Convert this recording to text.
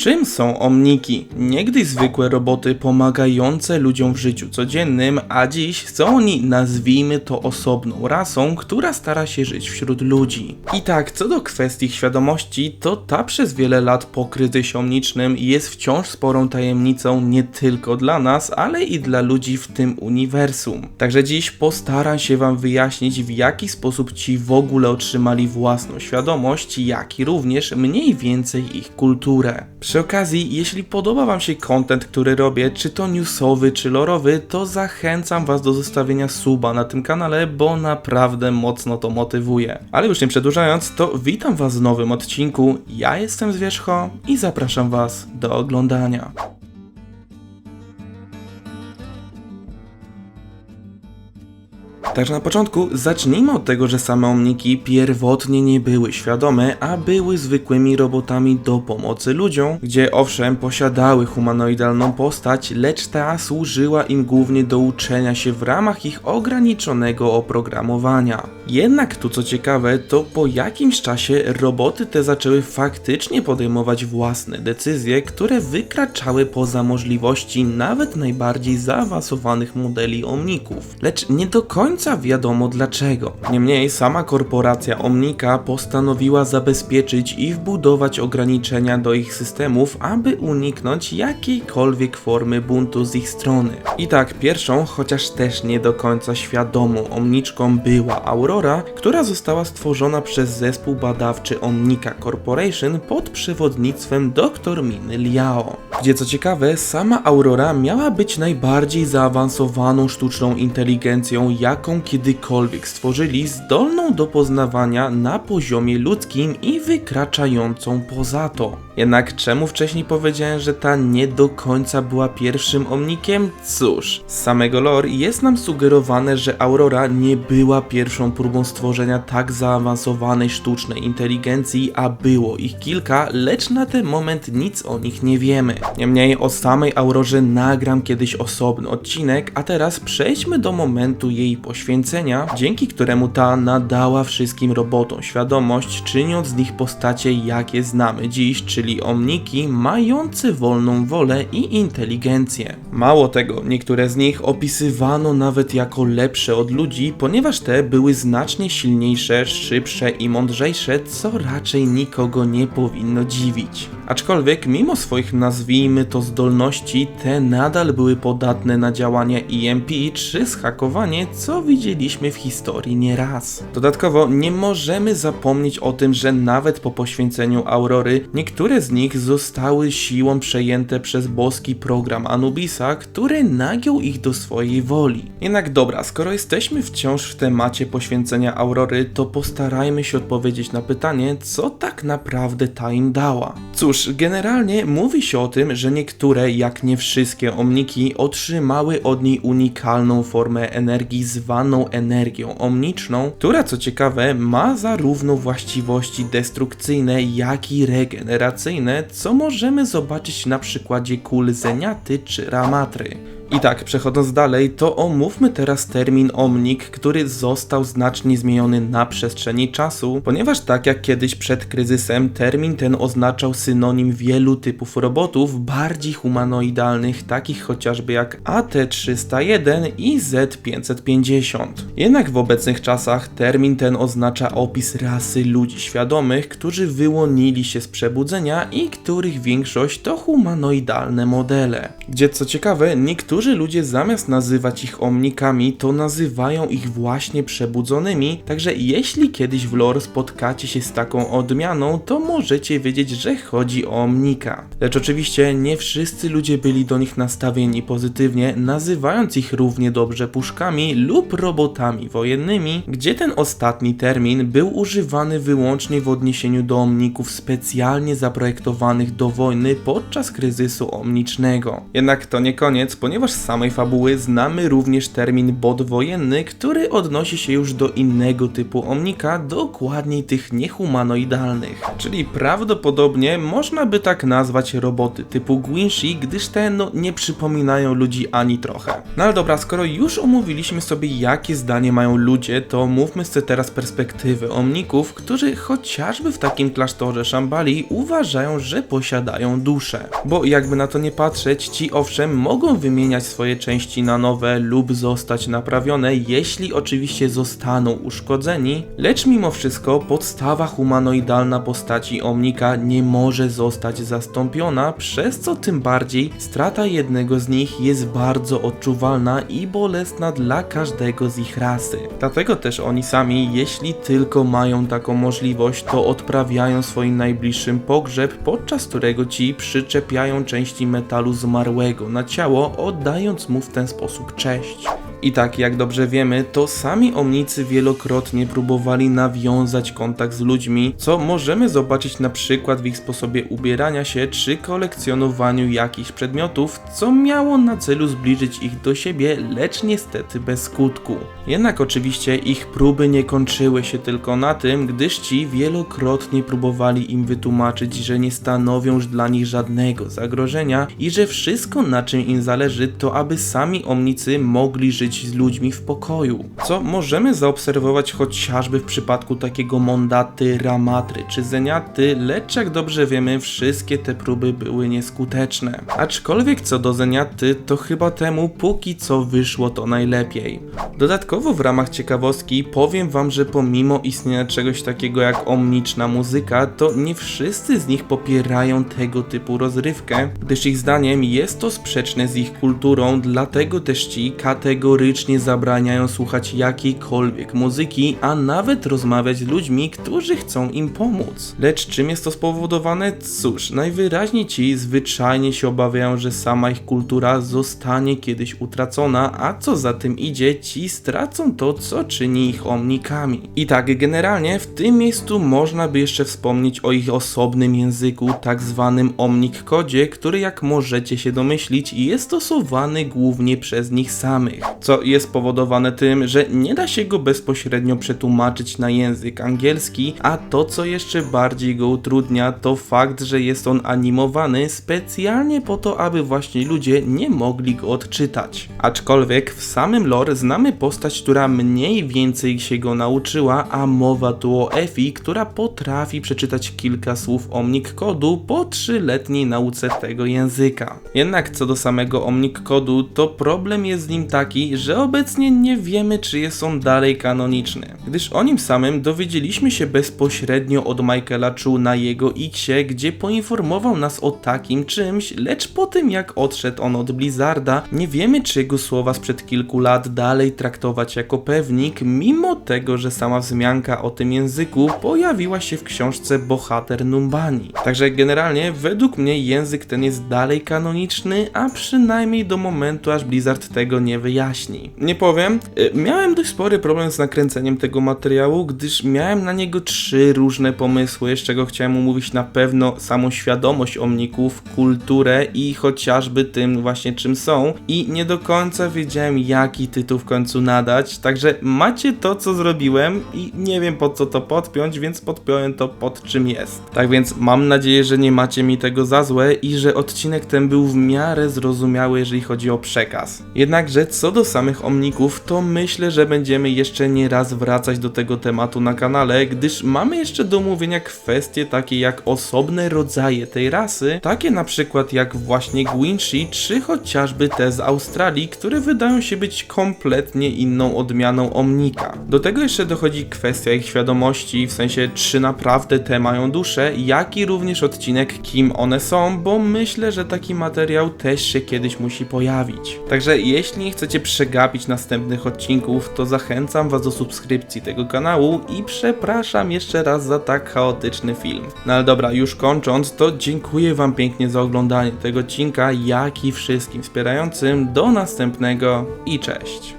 Czym są omniki? Niegdyś zwykłe roboty pomagające ludziom w życiu codziennym, a dziś są oni, nazwijmy to osobną rasą, która stara się żyć wśród ludzi. I tak, co do kwestii świadomości, to ta przez wiele lat po kryzysie omnicznym jest wciąż sporą tajemnicą nie tylko dla nas, ale i dla ludzi w tym uniwersum. Także dziś postaram się Wam wyjaśnić, w jaki sposób ci w ogóle otrzymali własną świadomość, jak i również mniej więcej ich kulturę. Przy okazji, jeśli podoba Wam się content, który robię, czy to newsowy, czy lorowy, to zachęcam Was do zostawienia suba na tym kanale, bo naprawdę mocno to motywuje. Ale już nie przedłużając, to witam Was w nowym odcinku. Ja jestem Zwierzcho i zapraszam Was do oglądania. Także na początku zacznijmy od tego, że same omniki pierwotnie nie były świadome, a były zwykłymi robotami do pomocy ludziom, gdzie owszem posiadały humanoidalną postać, lecz ta służyła im głównie do uczenia się w ramach ich ograniczonego oprogramowania. Jednak tu co ciekawe, to po jakimś czasie roboty te zaczęły faktycznie podejmować własne decyzje, które wykraczały poza możliwości nawet najbardziej zaawansowanych modeli omników. Lecz nie do końca wiadomo dlaczego. Niemniej sama korporacja Omnika postanowiła zabezpieczyć i wbudować ograniczenia do ich systemów, aby uniknąć jakiejkolwiek formy buntu z ich strony. I tak pierwszą, chociaż też nie do końca świadomą omniczką była Aurora, która została stworzona przez zespół badawczy Omnika Corporation pod przewodnictwem dr Miny Liao. Gdzie co ciekawe, sama Aurora miała być najbardziej zaawansowaną sztuczną inteligencją, jaką kiedykolwiek stworzyli, zdolną do poznawania na poziomie ludzkim i wykraczającą poza to. Jednak czemu wcześniej powiedziałem, że ta nie do końca była pierwszym omnikiem? Cóż, z samego lore jest nam sugerowane, że Aurora nie była pierwszą próbą stworzenia tak zaawansowanej sztucznej inteligencji, a było ich kilka, lecz na ten moment nic o nich nie wiemy. Niemniej o samej Aurorze nagram kiedyś osobny odcinek, a teraz przejdźmy do momentu jej poświęcenia, dzięki któremu ta nadała wszystkim robotom świadomość, czyniąc z nich postacie jakie znamy dziś, czyli omniki mające wolną wolę i inteligencję. Mało tego, niektóre z nich opisywano nawet jako lepsze od ludzi, ponieważ te były znacznie silniejsze, szybsze i mądrzejsze, co raczej nikogo nie powinno dziwić. Aczkolwiek mimo swoich nazwijmy to zdolności, te nadal były podatne na działanie EMP czy zhakowanie, co widzieliśmy w historii nieraz. Dodatkowo nie możemy zapomnieć o tym, że nawet po poświęceniu Aurory, niektóre z nich zostały siłą przejęte przez boski program Anubisa, który nagiął ich do swojej woli. Jednak dobra, skoro jesteśmy wciąż w temacie poświęcenia Aurory, to postarajmy się odpowiedzieć na pytanie, co tak naprawdę ta im dała. Cóż, generalnie mówi się o tym, że niektóre, jak nie wszystkie omniki, otrzymały od niej unikalną formę energii zwaną energią omniczną, która co ciekawe ma zarówno właściwości destrukcyjne, jak i regeneracyjne, co możemy zobaczyć na przykładzie kul Zeniaty czy Ramatry. I tak, przechodząc dalej, to omówmy teraz termin omnik, który został znacznie zmieniony na przestrzeni czasu, ponieważ tak jak kiedyś przed kryzysem, termin ten oznaczał synonim wielu typów robotów bardziej humanoidalnych, takich chociażby jak AT-301 i Z-550. Jednak w obecnych czasach termin ten oznacza opis rasy ludzi świadomych, którzy wyłonili się z przebudzenia i których większość to humanoidalne modele. Gdzie co ciekawe, niektórzy Niektórzy ludzie zamiast nazywać ich omnikami, to nazywają ich właśnie przebudzonymi, także jeśli kiedyś w lore spotkacie się z taką odmianą, to możecie wiedzieć, że chodzi o omnika. Lecz oczywiście nie wszyscy ludzie byli do nich nastawieni pozytywnie, nazywając ich równie dobrze puszkami lub robotami wojennymi, gdzie ten ostatni termin był używany wyłącznie w odniesieniu do omników specjalnie zaprojektowanych do wojny podczas kryzysu omnicznego. Jednak to nie koniec, ponieważ ponieważ z samej fabuły znamy również termin bot wojenny, który odnosi się już do innego typu omnika, dokładniej tych niehumanoidalnych. Czyli prawdopodobnie można by tak nazwać roboty typu Gwinshi, gdyż te no nie przypominają ludzi ani trochę. No ale dobra, skoro już omówiliśmy sobie jakie zdanie mają ludzie, to mówmy sobie teraz perspektywy omników, którzy chociażby w takim klasztorze Shambali uważają, że posiadają duszę. Bo jakby na to nie patrzeć, ci owszem mogą wymieniać swoje części na nowe lub zostać naprawione, jeśli oczywiście zostaną uszkodzeni, lecz mimo wszystko podstawa humanoidalna postaci omnika nie może zostać zastąpiona, przez co tym bardziej strata jednego z nich jest bardzo odczuwalna i bolesna dla każdego z ich rasy. Dlatego też oni sami, jeśli tylko mają taką możliwość, to odprawiają swoim najbliższym pogrzeb, podczas którego ci przyczepiają części metalu zmarłego na ciało, oddając mu w ten sposób cześć. I tak, jak dobrze wiemy, to sami omnicy wielokrotnie próbowali nawiązać kontakt z ludźmi, co możemy zobaczyć na przykład w ich sposobie ubierania się czy kolekcjonowaniu jakichś przedmiotów, co miało na celu zbliżyć ich do siebie, lecz niestety bez skutku. Jednak oczywiście ich próby nie kończyły się tylko na tym, gdyż ci wielokrotnie próbowali im wytłumaczyć, że nie stanowią już dla nich żadnego zagrożenia i że wszystko na czym im zależy to aby sami omnicy mogli żyć z ludźmi w pokoju. Co możemy zaobserwować chociażby w przypadku takiego Mondaty, Ramatry czy Zeniaty, lecz jak dobrze wiemy wszystkie te próby były nieskuteczne. Aczkolwiek co do Zeniaty to chyba temu póki co wyszło to najlepiej. Dodatkowo w ramach ciekawostki powiem wam, że pomimo istnienia czegoś takiego jak omniczna muzyka, to nie wszyscy z nich popierają tego typu rozrywkę, gdyż ich zdaniem jest to sprzeczne z ich kulturą, dlatego też ci kategorycznie zabraniają słuchać jakiejkolwiek muzyki, a nawet rozmawiać z ludźmi, którzy chcą im pomóc. Lecz czym jest to spowodowane? Cóż, najwyraźniej ci zwyczajnie się obawiają, że sama ich kultura zostanie kiedyś utracona, a co za tym idzie, ci stracą to, co czyni ich omnikami. I tak, generalnie w tym miejscu można by jeszcze wspomnieć o ich osobnym języku, tak zwanym omnik kodzie, który jak możecie się domyślić jest stosowany głównie przez nich samych, co jest spowodowane tym, że nie da się go bezpośrednio przetłumaczyć na język angielski, a to co jeszcze bardziej go utrudnia to fakt, że jest on animowany specjalnie po to, aby właśnie ludzie nie mogli go odczytać. Aczkolwiek w samym lore znamy postać, która mniej więcej się go nauczyła, a mowa tu o Efi, która potrafi przeczytać kilka słów omnik kodu po trzyletniej nauce tego języka. Jednak co do samego omnik kodu, to problem jest z nim taki, że obecnie nie wiemy, czy jest on dalej kanoniczny, gdyż o nim samym dowiedzieliśmy się bezpośrednio od Michaela Chu na jego Xie, gdzie poinformował nas o takim czymś, lecz po tym jak odszedł on od Blizzarda, nie wiemy, czy jego słowa sprzed kilku lat dalej traktować jako pewnik, mimo tego, że sama wzmianka o tym języku pojawiła się w książce Bohater Numbani. Także generalnie według mnie język ten jest dalej kanoniczny, a przynajmniej do momentu aż Blizzard tego nie wyjaśni. Nie powiem, y, miałem dość spory problem z nakręceniem tego materiału, gdyż miałem na niego trzy różne pomysły, z czego chciałem omówić na pewno samą świadomość omników, kulturę i chociażby tym właśnie czym są i nie do końca wiedziałem jaki tytuł w końcu nadać, także macie to co zrobiłem i nie wiem po co to podpiąć, więc podpiąłem to pod czym jest. Tak więc mam nadzieję, że nie macie mi tego za złe i że odcinek ten był w miarę zrozumiały, jeżeli chodzi o przekaz. Jednakże co do samych omników, to myślę, że będziemy jeszcze nie raz wracać do tego tematu na kanale, gdyż mamy jeszcze do omówienia kwestie takie jak osobne rodzaje tej rasy, takie na przykład jak właśnie Gwinshi, czy chociażby te z Australii, które wydają się być kompletnie inną odmianą omnika. Do tego jeszcze dochodzi kwestia ich świadomości, w sensie czy naprawdę te mają duszę, jak i również odcinek kim one są, bo myślę, że taki materiał też się kiedyś musi pojawić. Także jeśli chcecie przegapić następnych odcinków, to zachęcam was do subskrypcji tego kanału i przepraszam jeszcze raz za tak chaotyczny film. No ale dobra, już kończąc, to dziękuję wam pięknie za oglądanie tego odcinka, jak i wszystkim wspierającym. Do następnego i cześć.